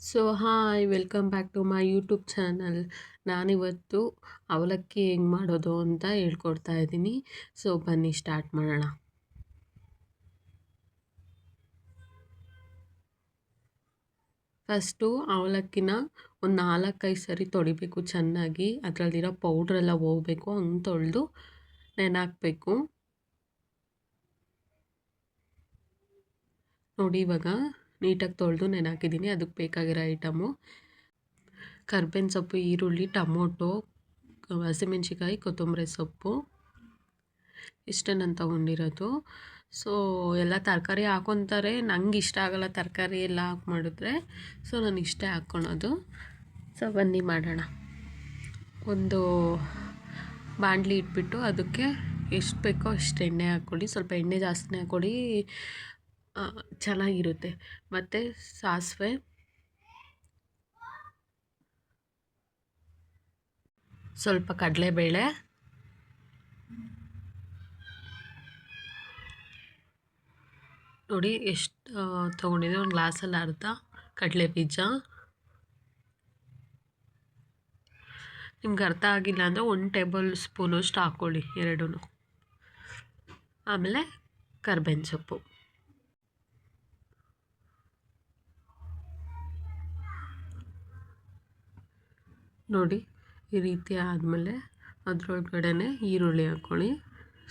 So hi welcome back to my YouTube channel ನಾನಿವತ್ತು ಅವಲಕ್ಕಿ ಹೆಂಗೆ ಮಾಡೋದು ಅಂತ ಹೇಳ್ಕೊಡ್ತಾ ಇದ್ದೀನಿ. ಸೊ ಬನ್ನಿ ಸ್ಟಾರ್ಟ್ ಮಾಡೋಣ. ಫಸ್ಟು ಅವಲಕ್ಕಿನ ಒಂದು ನಾಲ್ಕೈದು ಸರಿ ತೊಳಿಬೇಕು ಚೆನ್ನಾಗಿ. ಅದರಲ್ಲಿರೋ ಪೌಡ್ರೆಲ್ಲ ಹೋಗ್ಬೇಕು, ಹಂಗೆ ತೊಳೆದು ನೆನಾಕಬೇಕು. ನೋಡಿ ಇವಾಗ ನೀಟಾಗಿ ತೊಳೆದು ನೆನಾಕಿದ್ದೀನಿ ಅದಕ್ಕೆ ಬೇಕಾಗಿರೋ ಐಟಮು ಕರ್ಬೇವಿನ ಸೊಪ್ಪು, ಈರುಳ್ಳಿ, ಟೊಮೊಟೊ ಹಸಿಮೆಣ್ಸಿಕಾಯಿ ಕೊತ್ತಂಬರಿ ಸೊಪ್ಪು ಇಷ್ಟೇ ನಾನು ತೊಗೊಂಡಿರೋದು. ಸೊ ಎಲ್ಲ ತರಕಾರಿ ಹಾಕೊತಾರೆ. ನಂಗೆ ಇಷ್ಟ ಆಗೋಲ್ಲ ತರಕಾರಿ ಎಲ್ಲ ಹಾಕಿ ಮಾಡಿದ್ರೆ. ಸೊ ನಾನು ಇಷ್ಟೇ ಹಾಕ್ಕೊಳೋದು. ಸೊ ಬನ್ನಿ ಮಾಡೋಣ. ಒಂದು ಬಾಣಲಿ ಇಟ್ಬಿಟ್ಟು ಅದಕ್ಕೆ ಎಷ್ಟು ಬೇಕೋ ಅಷ್ಟು ಎಣ್ಣೆ ಹಾಕ್ಕೊಳ್ಳಿ. ಸ್ವಲ್ಪ ಎಣ್ಣೆ ಜಾಸ್ತಿನೇ ಹಾಕ್ಕೊಳ್ಳಿ. ಚೆನ್ನಾಗಿರುತ್ತೆ. ಮತ್ತು ಸಾಸಿವೆ. ಸ್ವಲ್ಪ ಕಡಲೆಬೇಳೆ. ನೋಡಿ ಎಷ್ಟು ತೊಗೊಂಡಿದೆ ಒಂದು ಗ್ಲಾಸಲ್ಲಿ ಅರ್ಧ ಕಡಲೆ ಬೀಜ. ನಿಮ್ಗೆ ಅರ್ಥ ಆಗಿಲ್ಲ ಅಂದರೆ ಒಂದು ಟೇಬಲ್ ಸ್ಪೂನಷ್ಟು ಹಾಕ್ಕೊಳ್ಳಿ ಎರಡೂ ಆಮೇಲೆ ಕರ್ಬೇವಿನ ಸೊಪ್ಪು. ನೋಡಿ, ಈ ರೀತಿ ಆದಮೇಲೆ ಅದರೊಳಗಡೆ ಈರುಳ್ಳಿ ಹಾಕ್ಕೊಳ್ಳಿ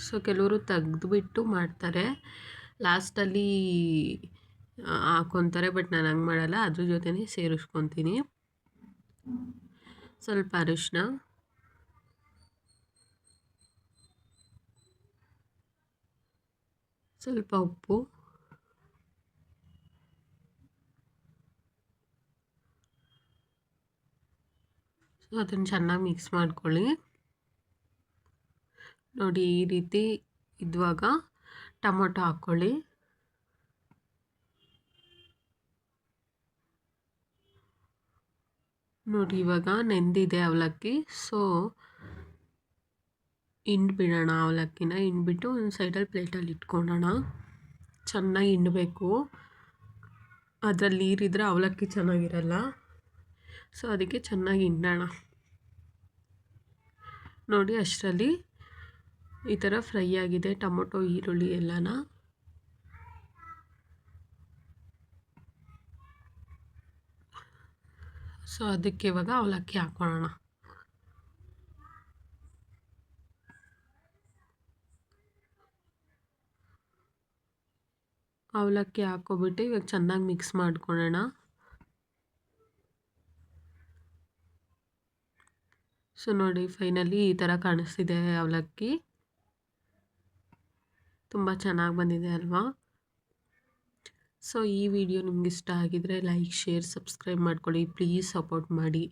ಸೊ ಕೆಲವರು ತೆಗೆದುಬಿಟ್ಟು ಮಾಡ್ತಾರೆ. ಲಾಸ್ಟಲ್ಲಿ ಹಾಕ್ಕೊತಾರೆ ಬಟ್ ನಾನು ಹಂಗೆ ಮಾಡಲ್ಲ. ಅದ್ರ ಜೊತೆನೇ ಸೇರಿಸ್ಕೊತೀನಿ. ಸ್ವಲ್ಪ ಅರಿಶಿನ ಸ್ವಲ್ಪ ಉಪ್ಪು. ಅದನ್ನು ಚೆನ್ನಾಗಿ ಮಿಕ್ಸ್ ಮಾಡ್ಕೊಳ್ಳಿ. ನೋಡಿ, ಈ ರೀತಿ ಇದ್ವಾಗ ಟೊಮೊಟೊ ಹಾಕ್ಕೊಳ್ಳಿ. ನೋಡಿ, ಇವಾಗ ನೆಂದಿದೆ ಅವಲಕ್ಕಿ. ಸೊ ಹಿಂಡ್ಬಿಡೋಣ ಅವಲಕ್ಕಿನ. ಹಿಂಡ್ಬಿಟ್ಟು ಒಂದು ಸೈಡಲ್ಲಿ ಪ್ಲೇಟಲ್ಲಿ ಇಟ್ಕೊಳೋಣ ಚೆನ್ನಾಗಿ ಹಿಂಡಬೇಕು. ಅದರಲ್ಲಿ ನೀರಿದ್ರೆ ಅವಲಕ್ಕಿ ಚೆನ್ನಾಗಿರಲ್ಲ. ಸೊ ಅದಕ್ಕೆ ಚೆನ್ನಾಗಿ ಹಿಂಡೋಣ. ನೋಡಿ ಅಷ್ಟರಲ್ಲಿ ಈ ಥರ ಫ್ರೈ ಆಗಿದೆ, ಟೊಮೊಟೊ, ಈರುಳ್ಳಿ ಎಲ್ಲನ. ಸೊ ಅದಕ್ಕೆ ಇವಾಗ ಅವಲಕ್ಕಿ ಹಾಕ್ಕೊಳ್ಳೋಣ ಅವಲಕ್ಕಿ ಹಾಕ್ಕೊಬಿಟ್ಟು ಇವಾಗ ಚೆನ್ನಾಗಿ ಮಿಕ್ಸ್ ಮಾಡ್ಕೊಳ್ಳೋಣ. ಸೊ ನೋಡಿ ಫೈನಲಿ ಈ ಥರ ಕಾಣಿಸ್ತಿದೆ ಅವಲಕ್ಕಿ. ತುಂಬ ಚೆನ್ನಾಗಿ ಬಂದಿದೆ ಅಲ್ವಾ? ಸೊ ಈ ವಿಡಿಯೋ ನಿಮ್ಗೆ ಇಷ್ಟ ಲೈಕ್ ಶೇರ್ ಸಬ್ಸ್ಕ್ರೈಬ್ ಮಾಡ್ಕೊಳ್ಳಿ. ಪ್ಲೀಸ್ ಸಪೋರ್ಟ್ ಮಾಡಿ.